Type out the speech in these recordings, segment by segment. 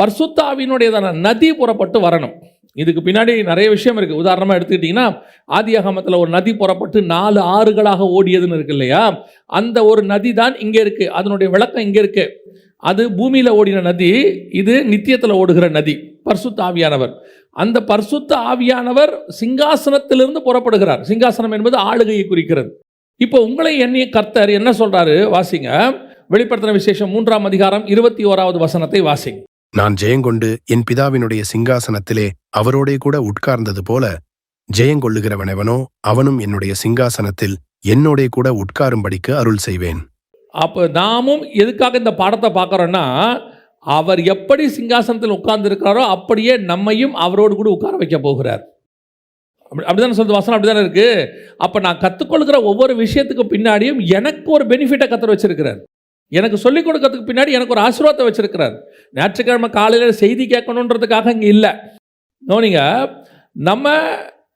பர்சுத்தாவினுடையதான நதி புறப்பட்டு வரணும். இதுக்கு பின்னாடி நிறைய விஷயம் இருக்குது உதாரணமாக எடுத்துக்கிட்டிங்கன்னா ஆதியாகமத்தில் ஒரு நதி புறப்பட்டு நாலு ஆறுகளாக ஓடியதுன்னு இருக்கு இல்லையா? அந்த ஒரு நதி தான் இங்கே இருக்குது அதனுடைய விளக்கம் இங்கே இருக்கு. அது பூமியில் ஓடின நதி இது நித்தியத்தில் ஓடுகிற நதி பர்சுத்த ஆவியானவர். அந்த பர்சுத்த ஆவியானவர் சிங்காசனத்திலிருந்து புறப்படுகிறார். சிங்காசனம் என்பது ஆளுகையை குறிக்கிறது. இப்போ உங்களை எண்ணிய கர்த்தர் என்ன சொல்கிறாரு வாசிங்க. வெளிப்படுத்தின விசேஷம் மூன்றாம் அதிகாரம் இருபத்தி ஓராவது வசனத்தை வாசிங்க. நான் ஜெயங்கொண்டு என் பிதாவினுடைய சிங்காசனத்திலே அவரோடே கூட உட்கார்ந்தது போல ஜெயங்கொள்ளுகிறவனெவனோ அவனும் என்னுடைய சிங்காசனத்தில் என்னோடே கூட உட்காரும்படிக்கு அருள் செய்வேன். அப்போ நாமும் எதுக்காக இந்த பாடத்தை பார்க்குறோன்னா அவர் எப்படி சிங்காசனத்தில் உட்கார்ந்துருக்கிறாரோ அப்படியே நம்மையும் அவரோடு கூட உட்கார வைக்க போகிறார். அப்படி அப்படிதானே சொல்றது வசனம் அப்படிதானே இருக்கு? அப்போ நான் கற்றுக்கொள்கிற ஒவ்வொரு விஷயத்துக்கு பின்னாடியும் எனக்கு ஒரு பெனிஃபிட்டை கற்றுற வச்சிருக்கிறார். எனக்கு சொல்லிக் கொடுக்கறதுக்கு பின்னாடி எனக்கு ஒரு ஆசீர்வாதத்தை வச்சிருக்கிறார். ஞாயிற்றுக்கிழமை காலையில் செய்தி கேட்கணுன்றதுக்காக இங்கே இல்லை. நோனிங்க நம்ம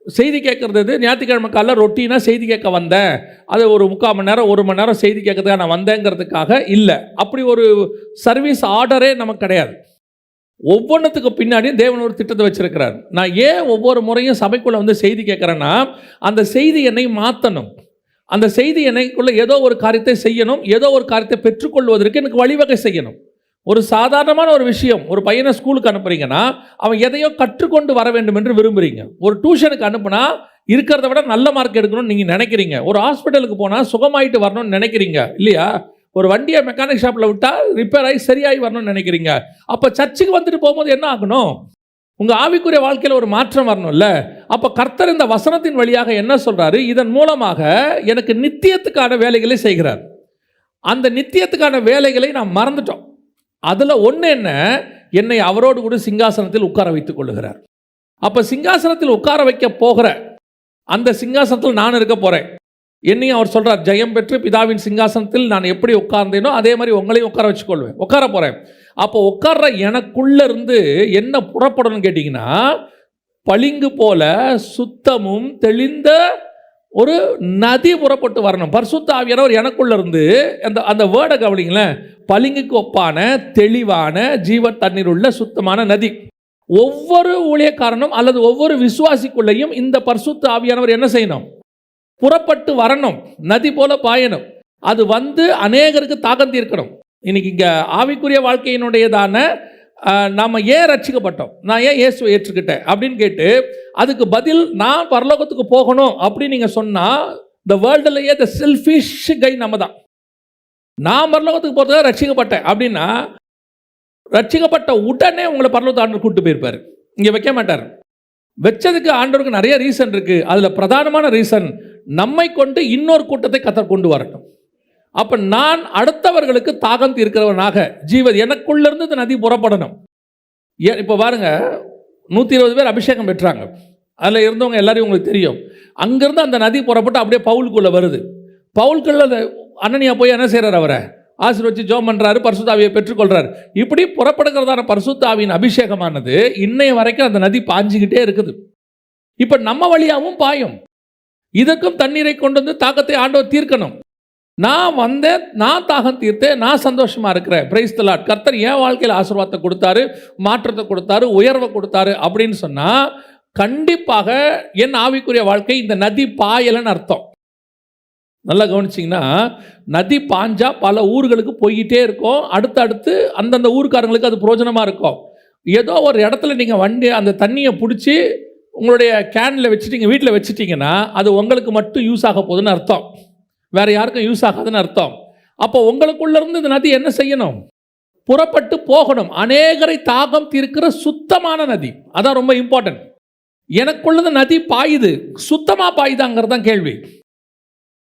செய்தி கேட்குறது ஞாயிற்றுக்கிழமை காலையில் ரொட்டீனாக செய்தி கேட்க வந்தேன். அது ஒரு முக்கால் மணி நேரம் ஒரு மணி நேரம் செய்தி கேட்கறதுக்காக நான் வந்தேங்கிறதுக்காக இல்லை. அப்படி ஒரு சர்வீஸ் ஆர்டரே நமக்கு கிடையாது. ஒவ்வொன்றுத்துக்கு பின்னாடியும் தேவன் ஒரு திட்டத்தை வச்சிருக்கிறார். நான் ஏன் ஒவ்வொரு முறையும் சபைக்குள்ளே வந்து செய்தி கேட்குறேன்னா அந்த செய்தி என்னை மாற்றணும் அந்த செய்தி என்னைக்குள்ள ஏதோ ஒரு காரியத்தை செய்யணும் ஏதோ ஒரு காரியத்தை பெற்றுக்கொள்வதற்கு எனக்கு வழிவகை செய்யணும். ஒரு சாதாரணமான ஒரு விஷயம் ஒரு பையனை ஸ்கூலுக்கு அனுப்புறீங்கன்னா அவன் எதையோ கற்றுக்கொண்டு வர வேண்டும் என்று விரும்புகிறீங்க ஒரு டியூஷனுக்கு அனுப்புனா இருக்கிறத விட நல்ல மார்க் எடுக்கணும்னு நீங்கள் நினைக்கிறீங்க. ஒரு ஹாஸ்பிட்டலுக்கு போனால் சுகமாயிட்டு வரணும்னு நினைக்கிறீங்க இல்லையா? ஒரு வண்டியை மெக்கானிக் ஷாப்பில் விட்டால் ரிப்பேர் ஆகி சரியாகி வரணும்னு நினைக்கிறீங்க. அப்போ சர்ச்சுக்கு வந்துட்டு போகும்போது என்ன ஆகணும்? உங்கள் ஆவிக்குரிய வாழ்க்கையில் ஒரு மாற்றம் வரணும்ல? அப்போ கர்த்தர் இந்த வசனத்தின் வழியாக என்ன சொல்கிறாரு இதன் மூலமாக எனக்கு நித்தியத்துக்கான வேலைகளை செய்கிறார். அந்த நித்தியத்துக்கான வேலைகளை நாம் மறந்துட்டோம். அதில் ஒன்று என்ன? என்னை அவரோடு கூட சிங்காசனத்தில் உட்கார வைத்துக் கொள்ளுகிறார். அப்போ சிங்காசனத்தில் உட்கார வைக்க போகிற அந்த சிங்காசனத்தில் நான் இருக்க போகிறேன் என்னையும் அவர் சொல்கிறார் ஜெயம் பெற்று பிதாவின் சிங்காசனத்தில் நான் எப்படி உட்கார்ந்தேனோ அதே மாதிரி உங்களையும் உட்கார வச்சுக்கொள்வேன். உட்கார போகிறேன் அப்போ உட்கார்ற எனக்குள்ள இருந்து என்ன புறப்படணும்னு கேட்டிங்கன்னா பளிங்கு போல சுத்தமும் தெளிந்த ஒரு நதி புறப்பட்டு வரணும். பரிசுத்த ஆவியானவர் எனக்குள்ள இருந்து அந்த அந்த வேர்டை கவனிங்களேன். பளிங்குக்கு ஒப்பான தெளிவான ஜீவ தண்ணீர் உள்ள சுத்தமான நதி. ஒவ்வொரு ஊழியக்காரனும் அல்லது ஒவ்வொரு விசுவாசிக்குள்ளேயும் இந்த பரிசுத்த ஆவியானவர் என்ன செய்யணும்? புறப்பட்டு வரணும். நதி போல பாயணும். அது வந்து அநேகருக்கு தாக்கம் தீர்க்கணும். இன்னைக்கு இங்கே ஆவிக்குரிய வாழ்க்கையினுடையதான நாம் நாம ஏன் ரட்சிக்கப்பட்டோம்? நான் ஏன் இயேசுவை ஏற்றுக்கிட்டேன்? அப்படின்னு கேட்டு அதுக்கு பதில் நான் பரலோகத்துக்கு போகணும் அப்படின்னு நீங்கள் சொன்னால் இந்த வேர்ல்டுலேயே த செல்ஃபிஷ் கை நம்ம தான் நான் பரலோகத்துக்கு போகிறதுக்காக ரட்சிக்கப்பட்டேன். அப்படின்னா ரட்சிக்கப்பட்ட உடனே உங்களை பரலோகத்தை ஆண்டவர் கூட்டு போயிருப்பார். இங்கே வைக்க மாட்டார். வச்சதுக்கு ஆண்டவருக்கு நிறைய ரீசன் இருக்குது அதில் பிரதானமான ரீசன் நம்மை கொண்டு இன்னொரு கூட்டத்தை கத்தர் கொண்டு வரட்டும். அப்போ நான் அடுத்தவர்களுக்கு தாகம் தீர்க்கிறவனாக ஜீவ எனக்குள்ளேருந்து இந்த நதி புறப்படணும். ஏ இப்போ பாருங்க நூற்றி இருபது பேர் அபிஷேகம் பெற்றாங்க. அதில் இருந்தவங்க எல்லாரையும் உங்களுக்கு தெரியும். அங்கேருந்து அந்த நதி புறப்பட்டு அப்படியே பவுலுக்குள்ளே வருது. பவுலுக்குள்ள அந்த அண்ணனியா போய் என்ன செய்கிறார் அவரை? ஆசீர்வச்சு ஜோம் பண்ணுறாரு பரிசுத்தாவியை பெற்றுக்கொள்கிறார் இப்படி புறப்படுகிறதான பரிசுத்தாவியின் அபிஷேகமானது இன்னைய வரைக்கும் அந்த நதி பாஞ்சிக்கிட்டே இருக்குது. இப்போ நம்ம வழியாகவும் பாயும். இதற்கும் தண்ணீரை கொண்டு வந்து தாக்கத்தை ஆண்டவர் தீர்க்கணும். நான் வந்தேன் நான் தாகம் தீர்த்தேன் நான் சந்தோஷமாக இருக்கிறேன். பிரைஸ் தலாட் கர்த்தர் என் வாழ்க்கையில் ஆசீர்வாதத்தை கொடுத்தாரு மாற்றத்தை கொடுத்தாரு உயர்வை கொடுத்தாரு அப்படின்னு சொன்னால் கண்டிப்பாக என் ஆவிக்குரிய வாழ்க்கை இந்த நதி பாயலன்னு அர்த்தம். நல்லா கவனிச்சிங்கன்னா நதி பாஞ்சா பல ஊர்களுக்கு போய்கிட்டே இருக்கும். அடுத்தடுத்து அந்தந்த ஊருக்காரங்களுக்கு அது பிரயோஜனமாக இருக்கும். ஏதோ ஒரு இடத்துல நீங்கள் வண்டி அந்த தண்ணியை பிடிச்சி உங்களுடைய கேனில் வச்சுட்டீங்க வீட்டில் வச்சுட்டீங்கன்னா அது உங்களுக்கு மட்டும் யூஸ் ஆக போகுதுன்னு அர்த்தம். வேற யாருக்கும் யூஸ் ஆகாதுன்னு அர்த்தம். அப்போ உங்களுக்குள்ளேருந்து இந்த நதி என்ன செய்யணும்? புறப்பட்டு போகணும். அநேகரை தாகம் தீர்க்கிற சுத்தமான நதி. அதான் ரொம்ப இம்பார்ட்டன்ட் எனக்குள்ளது நதி பாயுது. சுத்தமாக பாயுதாங்கிறது தான் கேள்வி.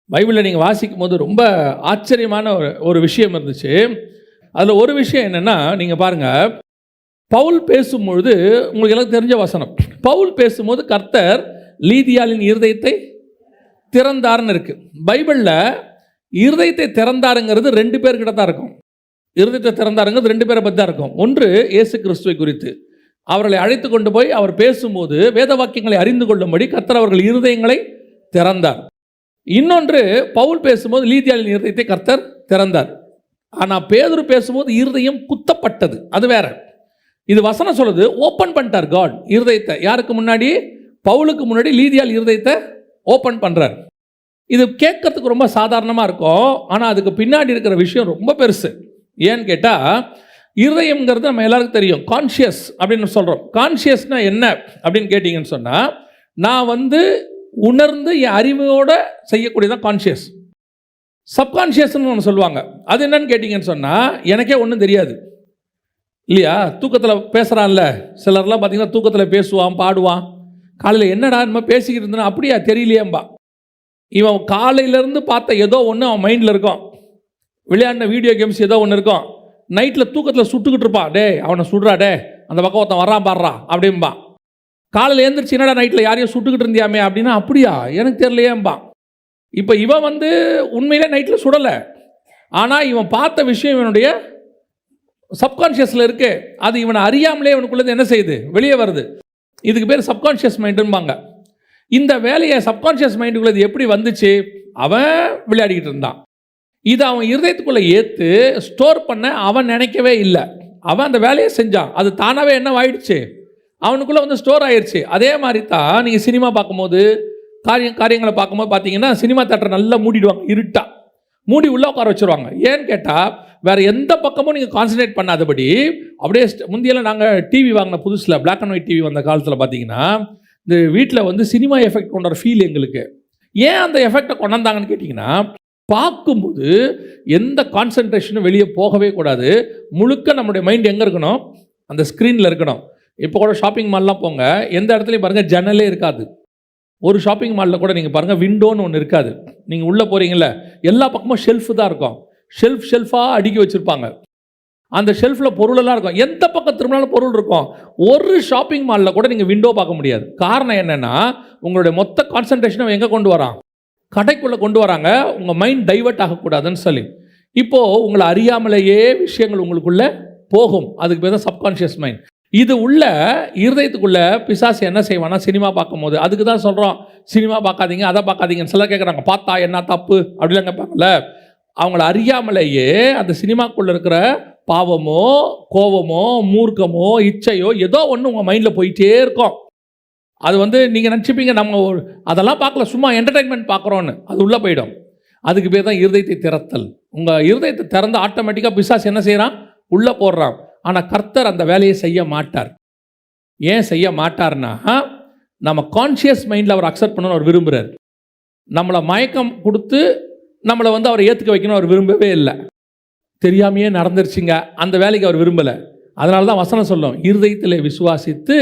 பைபிளில் நீங்கள் வாசிக்கும் போது ரொம்ப ஆச்சரியமான ஒரு ஒரு விஷயம் இருந்துச்சு. அதில் ஒரு விஷயம் என்னென்னா நீங்கள் பாருங்கள் பவுல் பேசும்பொழுது உங்களுக்கு எல்லாம் தெரிஞ்ச வசனம். பவுல் பேசும்போது கர்த்தர் லீதியாலின் இருதயத்தை திறந்தார்னு இருக்குது பைபிளில் இருதயத்தை திறந்தாருங்கிறது ரெண்டு பேர்கிட்ட தான் இருக்கும். இருதயத்தை திறந்தாருங்கிறது ரெண்டு பேரை பற்றி தான் இருக்கும். ஒன்று இயேசு கிறிஸ்துவை குறித்து. அவர்களை அழைத்து கொண்டு போய் அவர் பேசும்போது வேத வாக்கியங்களை அறிந்து கொள்ளும்படி கர்த்தர் அவர்கள் இருதயங்களை திறந்தார். இன்னொன்று பவுல் பேசும்போது லீதியாளின் இருதயத்தை கர்த்தர் திறந்தார். ஆனால் பேதுரு பேசும்போது இருதயம் குத்தப்பட்டது. அது வேற. இது வசனம் சொல்லுது ஓப்பன் பண்ணிட்டார் காட் இருதயத்தை. யாருக்கு முன்னாடி? பவுலுக்கு முன்னாடி லீதியால் இருதயத்தை ஓப்பன் பண்ணுறார் இது கேட்கறதுக்கு ரொம்ப சாதாரணமாக இருக்கும். ஆனால் அதுக்கு பின்னாடி இருக்கிற விஷயம் ரொம்ப பெருசு. ஏன்னு கேட்டால் இருதயம்ங்கிறது நம்ம எல்லாருக்கும் தெரியும். கான்ஷியஸ் அப்படின்னு சொல்கிறோம் கான்ஷியஸ்னால் என்ன அப்படின்னு கேட்டிங்கன்னு சொன்னால் நான் வந்து உணர்ந்து என் அறிவோடு செய்யக்கூடியதான் கான்ஷியஸ் சப்கான்ஷியஸ்னு ஒன்று சொல்லுவாங்க. அது என்னன்னு கேட்டிங்கன்னு சொன்னால் எனக்கே ஒன்றும் தெரியாது. இல்லையா? தூக்கத்தில் பேசுகிறான்ல சிலர்லாம் பார்த்தீங்கன்னா தூக்கத்தில் பேசுவான் பாடுவான். காலையில் என்னடா நம்ம பேசிக்கிட்டு இருந்தனா அப்படியா தெரியலையேம்பா. இவன் காலையிலேருந்து பார்த்த ஏதோ ஒன்று அவன் மைண்டில் இருக்கும். விளையாடின வீடியோ கேம்ஸ் ஏதோ ஒன்று இருக்கும். நைட்டில் தூக்கத்தில் சுட்டுக்கிட்டு இருப்பான் டே அவனை சுடுறா டே அந்த பக்கம் ஒருத்தன் வரான் பாடுறா அப்படிம்பா. காலையில் எழுந்திரிச்சு என்னடா நைட்டில் யாரையும் சுட்டுக்கிட்டு இருந்தியாமே அப்படின்னா அப்படியா? எனக்கு தெரியலையேம்பா. இப்போ இவன் வந்து உண்மையிலே நைட்டில் சுடலை. ஆனால் இவன் பார்த்த விஷயம் இவனுடைய சப்கான்ஷியஸில் இருக்கு. அது இவனை அறியாமலே இவனுக்குள்ளது என்ன செய்யுது? வெளியே வருது. இதுக்கு பேர் சப்கான்ஷியஸ் மைண்டும்பாங்க இந்த வேலையை சப்கான்ஷியஸ் மைண்டுக்குள்ளது எப்படி வந்துச்சு? அவன் விளையாடிக்கிட்டு இருந்தான். இதை அவன் இருதயத்துக்குள்ளே ஏற்று ஸ்டோர் பண்ண அவன் நினைக்கவே இல்லை. அவன் அந்த வேலையை செஞ்சான். அது தானாகவே என்ன ஆயிடுச்சு? அவனுக்குள்ளே வந்து ஸ்டோர் ஆயிடுச்சு அதே மாதிரி தான் நீங்கள் சினிமா பார்க்கும்போது காரியம் காரியங்களை பார்க்கும்போது பார்த்தீங்கன்னா சினிமா தேட்டரை நல்லா மூடிடுவாங்க இருட்டா. மூடி உள்ளே உட்கார வச்சுருவாங்க. ஏன்னு கேட்டால் வேறு எந்த பக்கமும் நீங்கள் கான்சன்ட்ரேட் பண்ணாதபடி அப்படியே முந்தையெல்லாம் முந்தியெல்லாம் நாங்கள் டிவி வாங்கின புதுசில் பிளாக் அண்ட் ஒயிட் டிவி வந்த காலத்தில் பார்த்தீங்கன்னா இந்த வீட்டில் வந்து சினிமா எஃபெக்ட் கொண்ட ஃபீல் எங்களுக்கு. ஏன் அந்த எஃபெக்டை கொண்டாந்தாங்கன்னு கேட்டிங்கன்னா பார்க்கும்போது எந்த கான்சன்ட்ரேஷனும் வெளியே போகவே கூடாது. முழுக்க நம்முடைய மைண்ட் எங்கே இருக்கணும்? அந்த ஸ்க்ரீனில் இருக்கணும். இப்போ கூட ஷாப்பிங் மால்லாம் போங்க எந்த இடத்துலையும் பாருங்கள் ஜன்னலே இருக்காது. ஒரு ஷாப்பிங் மாலில் கூட நீங்கள் பாருங்கள் விண்டோன்னு ஒன்று இருக்காது. நீங்கள் உள்ளே போகிறீங்கள எல்லா பக்கமும் ஷெல்ஃபு தான் இருக்கும். ஷெல்ஃப் ஷெல்ஃபாக அடுக்கி வச்சுருப்பாங்க. அந்த ஷெல்ஃபில் பொருளெல்லாம் இருக்கும். எந்த பக்கம் திரும்பினாலும் பொருள் இருக்கும். ஒரு ஷாப்பிங் மாலில் கூட நீங்கள் விண்டோ பார்க்க முடியாது. காரணம் என்னென்னா உங்களுடைய மொத்த கான்சன்ட்ரேஷனை எங்கே கொண்டு வரான்? கடைக்குள்ளே கொண்டு வராங்க. உங்கள் மைண்ட் டைவர்ட் ஆகக்கூடாதுன்னு சொல்லி. இப்போது உங்களை அறியாமலேயே விஷயங்கள் உங்களுக்குள்ளே போகும். அதுக்கு பேர் தான் சப்கான்ஷியஸ் மைண்ட் இது உள்ள இருதயத்துக்குள்ள பிசாசு என்ன செய்வானா சினிமா பார்க்கும்போது அதுக்கு தான் சொல்கிறோம் சினிமா பார்க்காதீங்க அதை பார்க்காதீங்கன்னு சிலர் கேட்குறாங்க பார்த்தா என்ன தப்பு? அப்படிலாம் கேட்பாங்கல்ல. அவங்கள அறியாமலேயே அந்த சினிமாக்குள்ளே இருக்கிற பாவமோ கோவமோ மூர்க்கமோ இச்சையோ ஏதோ ஒன்று உங்கள் மைண்டில் போயிட்டே இருக்கும். அது வந்து நீங்கள் நினச்சிப்பீங்க நம்ம ஒரு- அதெல்லாம் பார்க்கல சும்மா என்டர்டைன்மெண்ட் பார்க்குறோன்னு அது உள்ளே போயிடும். அதுக்கு பேர் தான் இருதயத்தை திறத்தல். உங்கள் இருதயத்தை திறந்து ஆட்டோமேட்டிக்காக பிசாஸ் என்ன செய்கிறான் உள்ளே போடுறான். ஆனால் கர்த்தர் அந்த வேலையை செய்ய மாட்டார். ஏன் செய்ய மாட்டார்னா நம்ம கான்ஷியஸ் மைண்டில் அவர் அக்செப்ட் பண்ணணும்னு அவர் விரும்புகிறார் நம்மளை மயக்கம் கொடுத்து நம்மளை வந்து அவரை ஏற்றுக்க வைக்கணும் அவர் விரும்பவே இல்லை. தெரியாமையே நடந்துருச்சுங்க. அந்த வேலைக்கு அவர் விரும்பலை. அதனால தான் வசனம் சொல்லும். இருதயத்தில் விசுவாசித்து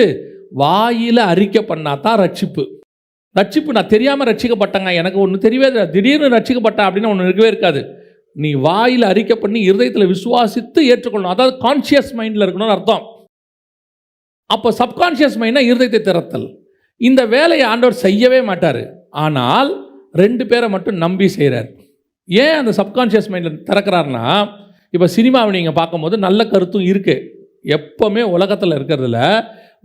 வாயில் அறிக்கை பண்ணாதான் ரட்சிப்பு. ரட்சிப்பு நான் தெரியாமல் ரட்சிக்கப்பட்டேங்க. எனக்கு ஒன்று தெரியவே திடீர்னு ரட்சிக்கப்பட்டேன் அப்படின்னு ஒன்று இருக்கவே இருக்காது. நீ வாயில் அறிக்கை பண்ணி இருதயத்தில் விசுவாசித்து ஏற்றுக்கொள்ளணும். அதாவது கான்ஷியஸ் மைண்டில் இருக்கணும்னு அர்த்தம். அப்போ சப்கான்ஷியஸ் மைண்டாக இருதயத்தை திறத்தல். இந்த வேலையை ஆண்டவர் செய்யவே மாட்டார். ஆனால் ரெண்டு பேரை மட்டும் நம்பி செய்கிறார் ஏன் அந்த சப்கான்ஷியஸ் மைண்டில் திறக்கிறாருன்னா இப்போ சினிமாவை நீங்கள் பார்க்கும்போது நல்ல கருத்தும் இருக்குது எப்போவுமே உலகத்தில் இருக்கிறதுல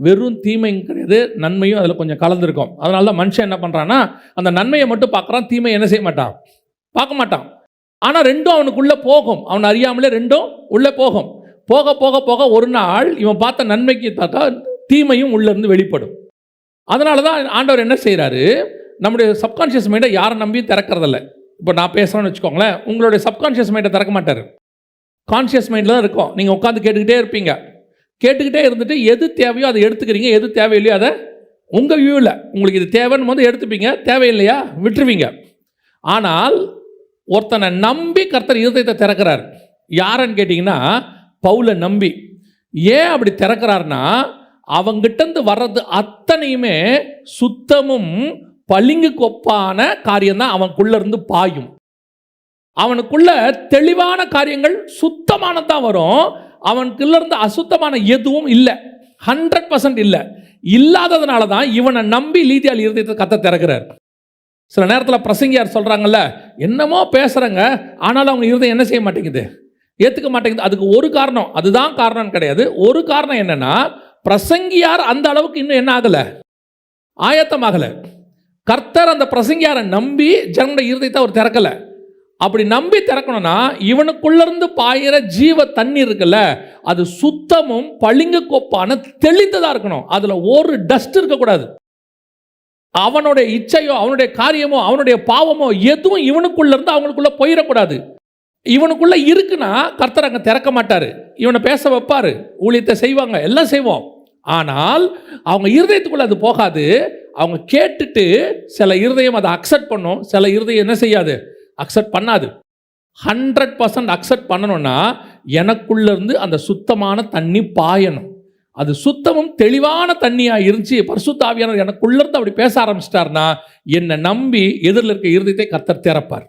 வெறும் தீமையும் கிடையாது நன்மையும் அதில் கொஞ்சம் கலந்துருக்கும். அதனால தான் மனுஷன் என்ன பண்ணுறான்னா அந்த நன்மையை மட்டும் பார்க்குறான் தீமை என்ன செய்ய மாட்டான். பார்க்க மாட்டான். ஆனால் ரெண்டும் அவனுக்குள்ளே போகும். அவன் அறியாமலே ரெண்டும் உள்ளே போகும். போக போக போக ஒரு நாள் இவன் பார்த்த நன்மைக்கு தாக்கா தீமையும் உள்ளேருந்து வெளிப்படும். அதனால தான் ஆண்டவர் என்ன செய்கிறாரு நம்முடைய சப்கான்ஷியஸ் மைண்டை யாரை நம்பியும் திறக்கறதில்ல. இப்போ நான் பேசுகிறேன்னு வச்சுக்கோங்களேன் உங்களுடைய சப்கான்ஷியஸ் மைண்டை திறக்க மாட்டார். கான்ஷியஸ் மைண்டில் தான் இருக்கும். நீங்கள் உட்காந்து கேட்டுக்கிட்டே இருப்பீங்க. கேட்டுக்கிட்டே இருந்துட்டு எது தேவையோ அதை எடுத்துக்கிறீங்க எது தேவையில்லையோ அதை உங்கள் வியூவில் உங்களுக்கு இது தேவைன்னு வந்து எடுத்துப்பீங்க தேவையில்லையா? விட்டுருவீங்க. ஆனால் ஒருத்தனை நம்பி கர்த்தர் இருதயத்தை திறக்கிறார். யாருன்னு கேட்டிங்கன்னா பவுலை நம்பி. ஏன் அப்படி திறக்கிறாருன்னா அவங்கிட்டேருந்து வர்றது அத்தனையுமே சுத்தமும் பளிங்கு கொப்பான காரியம்தான் அவனுக்குள்ள இருந்து பாயும். அவனுக்குள்ள தெளிவான காரியங்கள் சுத்தமானதான் வரும். அவனுக்குள்ள இருந்து அசுத்தமான எதுவும் இல்லை. ஹண்ட்ரட் பர்சன்ட் இல்லை. இல்லாததுனால தான் இவனை நம்பி லீதியால் இருதயத்தை கத்த திறக்கிறார். சில நேரத்தில் பிரசங்கியார் சொல்கிறாங்கல்ல என்னமோ பேசுகிறாங்க ஆனாலும் அவங்க இருதயம் என்ன செய்ய மாட்டேங்குது? ஏற்றுக்க மாட்டேங்குது. அதுக்கு ஒரு காரணம் அதுதான் காரணம் கிடையாது. ஒரு காரணம் என்னென்னா பிரசங்கியார் அந்த அளவுக்கு இன்னும் என்ன ஆகலை? ஆயத்தமாகலை. கர்த்தர் அந்த பிரசங்கியாரை நம்பி ஜனனுடைய இருதயத்தை அவர் திறக்கலை. அப்படி நம்பி திறக்கணும்னா இவனுக்குள்ளேருந்து பாயிற ஜீவ தண்ணீர் இருக்குல்ல அது சுத்தமும் பளிங்கு கோப்பான தெளிந்ததாக இருக்கணும். அதில் ஒரு டஸ்ட் இருக்கக்கூடாது அவனுடைய இச்சையோ அவனுடைய காரியமோ அவனுடைய பாவமோ எதுவும் இவனுக்குள்ளேருந்து அவங்களுக்குள்ளே போயிடக்கூடாது. இவனுக்குள்ளே இருக்குன்னா கர்த்தர் அங்கே திறக்க மாட்டார். இவனை பேச வைப்பார். ஊழியத்தை செய்வாங்க. எல்லாம் செய்வோம். ஆனால் அவங்க இருதயத்துக்குள்ள அது போகாது. அவங்க கேட்டுட்டு சில இருதயம் அதை அக்செப்ட் பண்ணும். சில இருதயம் என்ன செய்யாது? அக்செப்ட் பண்ணாது. ஹண்ட்ரட் பர்சன்ட் அக்செப்ட் பண்ணணும்னா எனக்குள்ளேருந்து அந்த சுத்தமான தண்ணி பாயணும். அது சுத்தமும் தெளிவான தண்ணியாக இருந்துச்சு. பரிசுத்தாவியானவர் எனக்குள்ளேருந்து அப்படி பேச ஆரம்பிச்சிட்டாருன்னா என்னை நம்பி எதிரில் இருக்க இருதயத்தை கத்தர் திறப்பார்.